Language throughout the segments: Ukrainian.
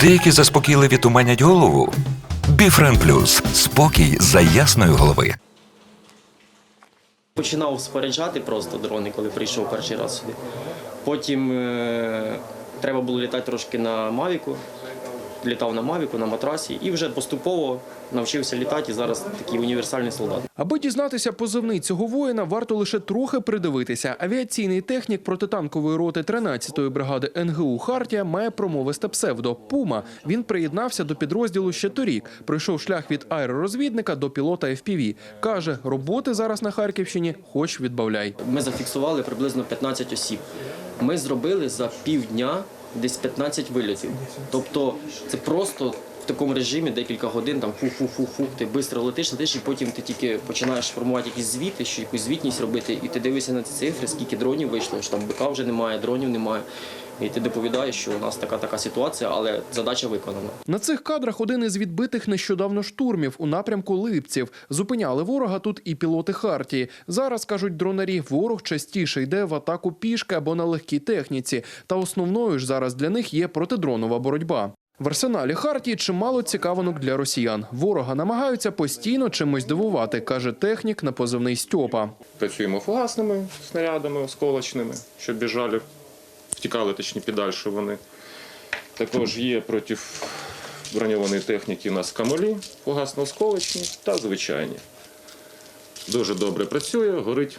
Деякі заспокійливі туманять голову. Біфрен Плюс спокій за ясної голови. Починав споряджати просто дрони, коли прийшов перший раз сюди. Потім е, треба було літати трошки на Мавіку. Літав на Мавіку, на матрасі і вже поступово навчився літати і зараз такий універсальний солдат. Аби дізнатися позивний цього воїна, варто лише трохи придивитися. Авіаційний технік протитанкової роти 13-ї бригади НГУ Хартія має промовисте псевдо Пума. Він приєднався до підрозділу ще торік. Пройшов шлях від аеророзвідника до пілота FPV. Каже, роботи зараз на Харківщині хоч відбавляй. Ми зафіксували приблизно 15 осіб. Ми зробили за півдня десь 15 вильотів. Тобто це просто в такому режимі декілька годин, там фу-фу-фу-фу, ти швидко летиш, летиш, і потім ти тільки починаєш формувати якісь звіти, що якусь звітність робити, і ти дивишся на ці цифри, скільки дронів вийшло, що там БК вже немає, дронів немає. І ти доповідаєш, що у нас така така ситуація, але задача виконана. На цих кадрах один із відбитих нещодавно штурмів у напрямку Липців. Зупиняли ворога тут і пілоти Хартії. Зараз кажуть дронарі, ворог частіше йде в атаку пішки або на легкій техніці. Та основною ж зараз для них є протидронова боротьба. В арсеналі Хартії чимало цікавинок для росіян. Ворога намагаються постійно чимось дивувати, каже технік на позивний Стьопа. Працюємо фугасними снарядами осколочними, щоб біжали, втікали точні підальше вони. Також є проти броньованої техніки у нас камолі, фугасно-осколочні та звичайні. Дуже добре працює, горить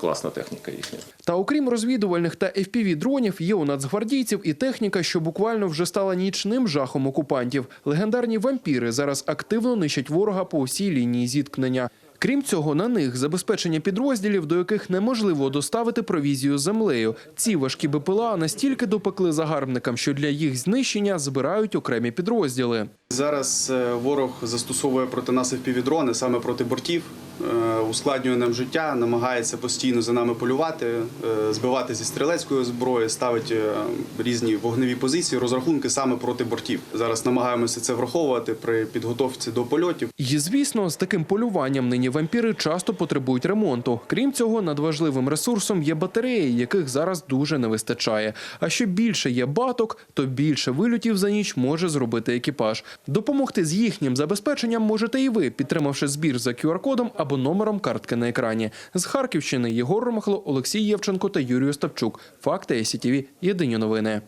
класна техніка їхня. Та окрім розвідувальних та fpv дронів, є у нацгвардійців і техніка, що буквально вже стала нічним жахом окупантів. Легендарні вампіри зараз активно нищать ворога по усій лінії зіткнення. Крім цього, на них забезпечення підрозділів, до яких неможливо доставити провізію землею. Ці важкі БПЛА настільки допекли загарбникам, що для їх знищення збирають окремі підрозділи. Зараз е, ворог застосовує проти нас впівдрони саме проти бортів, е, ускладнює нам життя, намагається постійно за нами полювати, е, збивати зі стрілецької зброї, ставить різні вогневі позиції, розрахунки саме проти бортів. Зараз намагаємося це враховувати при підготовці до польотів. І звісно, з таким полюванням нині вампіри часто потребують ремонту. Крім цього, надважливим ресурсом є батареї, яких зараз дуже не вистачає. А що більше є баток, то більше вильотів за ніч може зробити екіпаж. Допомогти з їхнім забезпеченням можете і ви, підтримавши збір за QR-кодом або номером картки на екрані. З Харківщини Єгор Ромахло, Олексій Євченко та Юрій Остапчук. Факти СІТВ. Єдині новини.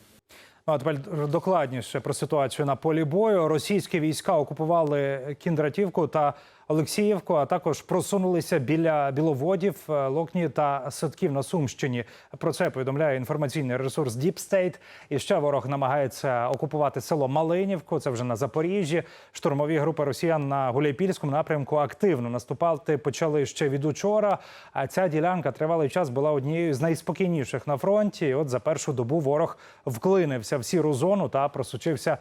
Ну, а тепер докладніше про ситуацію на полі бою. Російські війська окупували Кіндратівку та Олексіївку, а також просунулися біля біловодів, е, Локні та Садків на Сумщині. Про це повідомляє інформаційний ресурс State. І ще ворог намагається окупувати село Малинівку. Це вже на Запоріжжі. Штурмові групи росіян на Гуляйпільському напрямку активно наступати почали ще від учора. А ця ділянка тривалий час була однією з найспокійніших на фронті. І от за першу добу ворог вклинився в сіру зону та просучився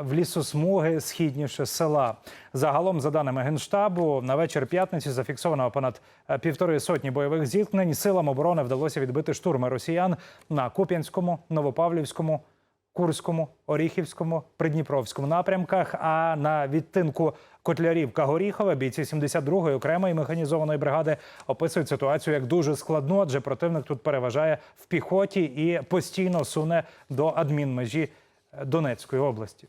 в лісосмуги східніше села. Загалом, за даними генштабу, на вечір п'ятниці зафіксовано понад е, півтори сотні бойових зіткнень. Силам оборони вдалося відбити штурми росіян на Куп'янському, Новопавлівському. Курському, Оріхівському, Придніпровському напрямках. А на відтинку Котлярівка Горіхове бійці 72-ї окремої механізованої бригади описують ситуацію як дуже складну, адже противник тут переважає в піхоті і постійно суне до адмінмежі Донецької області.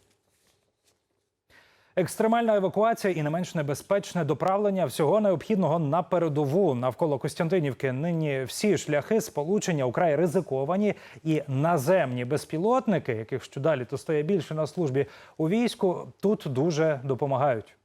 Екстремальна евакуація і не менш небезпечне доправлення всього необхідного на передову навколо Костянтинівки. Нині всі шляхи сполучення украй ризиковані, і наземні безпілотники, яких щодалі то стає більше на службі у війську, тут дуже допомагають.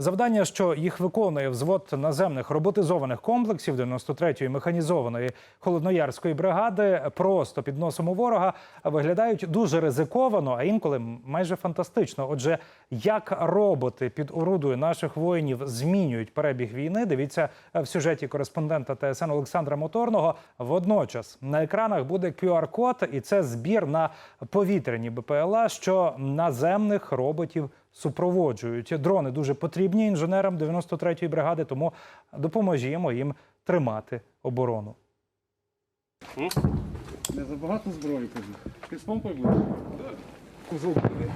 Завдання, що їх виконує взвод наземних роботизованих комплексів 93-ї механізованої холодноярської бригади, просто під носом у ворога виглядають дуже ризиковано, а інколи майже фантастично. Отже, як роботи під орудою наших воїнів змінюють перебіг війни, дивіться в сюжеті кореспондента ТСН Олександра Моторного. Водночас на екранах буде QR-код, і це збір на повітряні БПЛА, що наземних роботів супроводжують. Дрони дуже потрібні інженерам 93-ї бригади, тому допоможімо їм тримати оборону. Не забагато зброї кажу. Ти з помпою будеш? Кузов буде.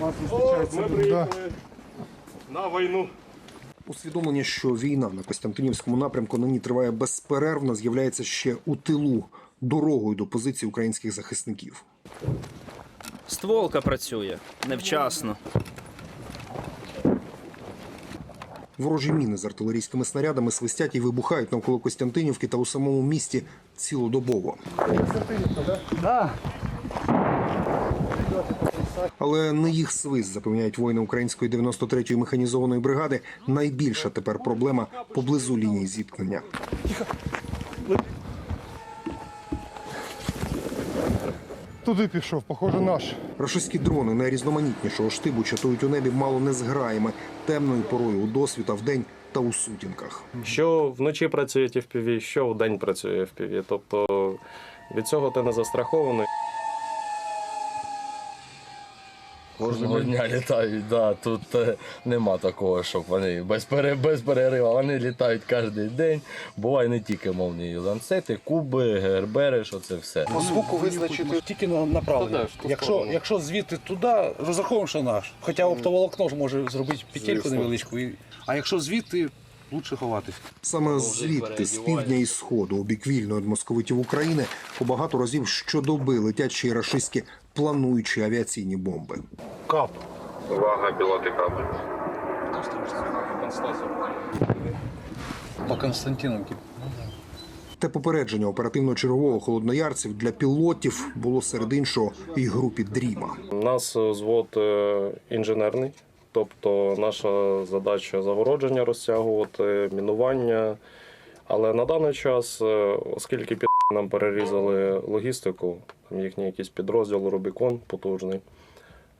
Вас вистачає Ми приїхали на війну. Усвідомлення, що війна на Костянтинівському напрямку нині триває безперервно, з'являється ще у тилу дорогою до позиції українських захисників. Стволка працює невчасно. Ворожі міни з артилерійськими снарядами свистять і вибухають навколо Костянтинівки та у самому місті цілодобово. Але не їх свист, запевняють воїни української 93-ї механізованої бригади. Найбільша тепер проблема поблизу лінії зіткнення. Туди пішов, похоже, наш. Рашистські дрони найрізноманітнішого штибу чатують у небі мало не зграями темною порою у досвіта вдень та у сутінках. Що вночі працює FPV, що вдень працює FPV. Тобто від цього ти не застрахований. Кожного дня літають, да. Тут е, нема такого, щоб вони без, пере, без перериву. Вони літають кожен день. Буває не тільки мовні ланцети, куби, гербери, що це все. По звуку визначити тільки на направлення. Якщо, якщо звідти туди, розраховуємо, що наш. Хоча оптоволокно ж може зробити петельку невеличку. і- А якщо звідти, лучше ховатись. Саме звідти, з півдня і сходу, у бік вільної від московитів України, по багато разів щодоби летять ще й рашистські плануючі авіаційні бомби. Кап. Увага, пілоти капи. По Константиновці. Те попередження оперативно-чергового холодноярців для пілотів було серед іншого і групі Дріма. У нас е, звод е, інженерний, тобто наша задача загородження розтягувати, мінування. Але на даний час, е, оскільки під нам перерізали логістику, там їхній якийсь підрозділ Рубікон потужний,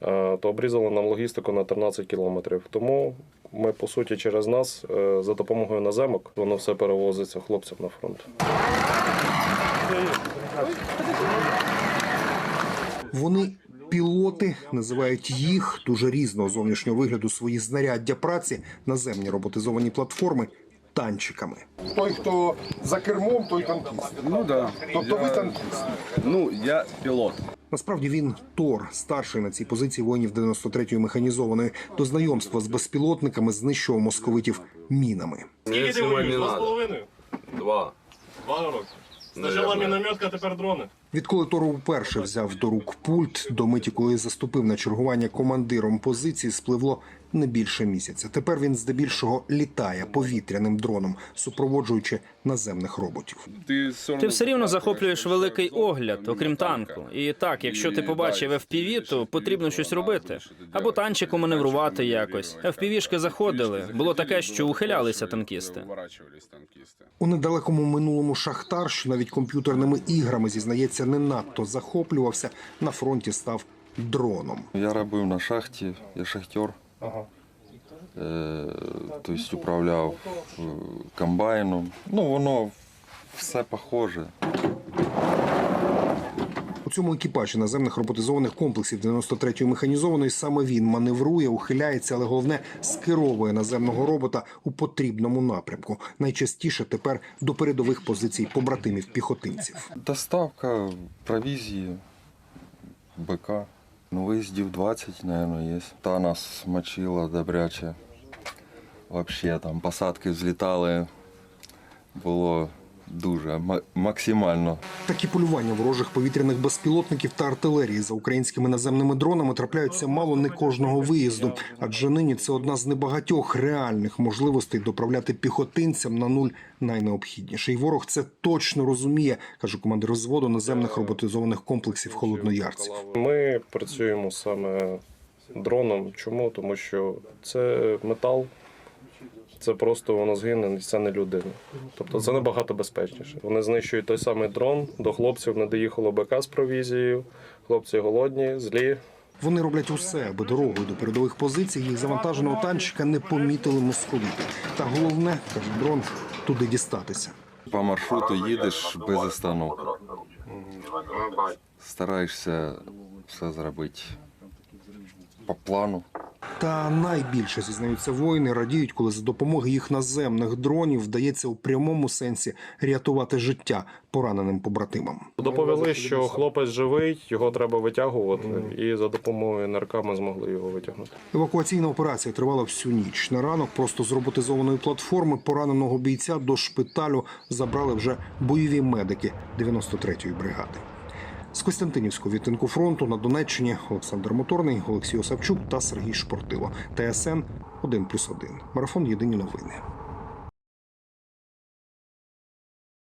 е, то обрізали нам логістику на 13 кілометрів. Тому ми, по суті, через нас е, за допомогою наземок воно все перевозиться хлопцям на фронт. Вони пілоти називають їх дуже різного зовнішнього вигляду свої знаряддя праці, наземні роботизовані платформи танчиками. Той, хто за кермом, той танкіст. Ну да. Тобто ви танкіст. Ну, я пілот. Насправді він Тор, старший на цій позиції воїнів 93-ї механізованої. До знайомства з безпілотниками знищував московитів мінами. Скільки ти воюєш? Два з половиною? Два. Два роки. Спочатку мінометка, тепер дрони. Відколи Тор вперше взяв до рук пульт, до миті, коли заступив на чергування командиром позиції, спливло не більше місяця. Тепер він здебільшого літає повітряним дроном, супроводжуючи наземних роботів. Ти все рівно захоплюєш великий огляд, окрім танку. І так, якщо ти побачив FPV, то потрібно щось робити. Або танчику маневрувати якось. FPV-шки заходили. Було таке, що ухилялися танкісти. У недалекому минулому Шахтар, що навіть комп'ютерними іграми зізнається, не надто захоплювався, на фронті став дроном. Я робив на шахті, я шахтер. Ага. Е, тобто управляв е, комбайном. Ну, воно все похоже. У цьому екіпажі наземних роботизованих комплексів 93-ї механізованої саме він маневрує, ухиляється, але головне скеровує наземного робота у потрібному напрямку. Найчастіше тепер до передових позицій побратимів піхотинців. Доставка провізії, БК. Ну, виїздів 20, мабуть, є. Та нас мочила добряче. Вообще там посадки взлітали. Було дуже максимально. Такі полювання ворожих повітряних безпілотників та артилерії за українськими наземними дронами трапляються мало не кожного виїзду, адже нині це одна з небагатьох реальних можливостей доправляти піхотинцям на нуль найнеобхідніше. І ворог це точно розуміє, каже командир взводу наземних роботизованих комплексів холодноярців. Ми працюємо саме дроном. Чому? Тому що це метал, це просто воно згине, і це не людина. Тобто це набагато безпечніше. Вони знищують той самий дрон, до хлопців не доїхало БК з провізією. Хлопці голодні, злі. Вони роблять усе, аби дорогою до передових позицій їх завантаженого танчика не помітили московіти. Та головне, каже дрон, туди дістатися. По маршруту їдеш без остановок. Стараєшся все зробити по плану. Та найбільше зізнаються воїни, радіють, коли за допомогою їх наземних дронів вдається у прямому сенсі рятувати життя пораненим побратимам. Доповіли, що хлопець живий, його треба витягувати, і за допомогою НРК ми змогли його витягнути. Евакуаційна операція тривала всю ніч. На ранок просто з роботизованої платформи пораненого бійця до шпиталю забрали вже бойові медики 93-ї бригади. З Костянтинівського відтинку фронту на Донеччині Олександр Моторний, Олексій Осавчук та Сергій Шпортило. ТСН 1+,1. Марафон Єдині новини.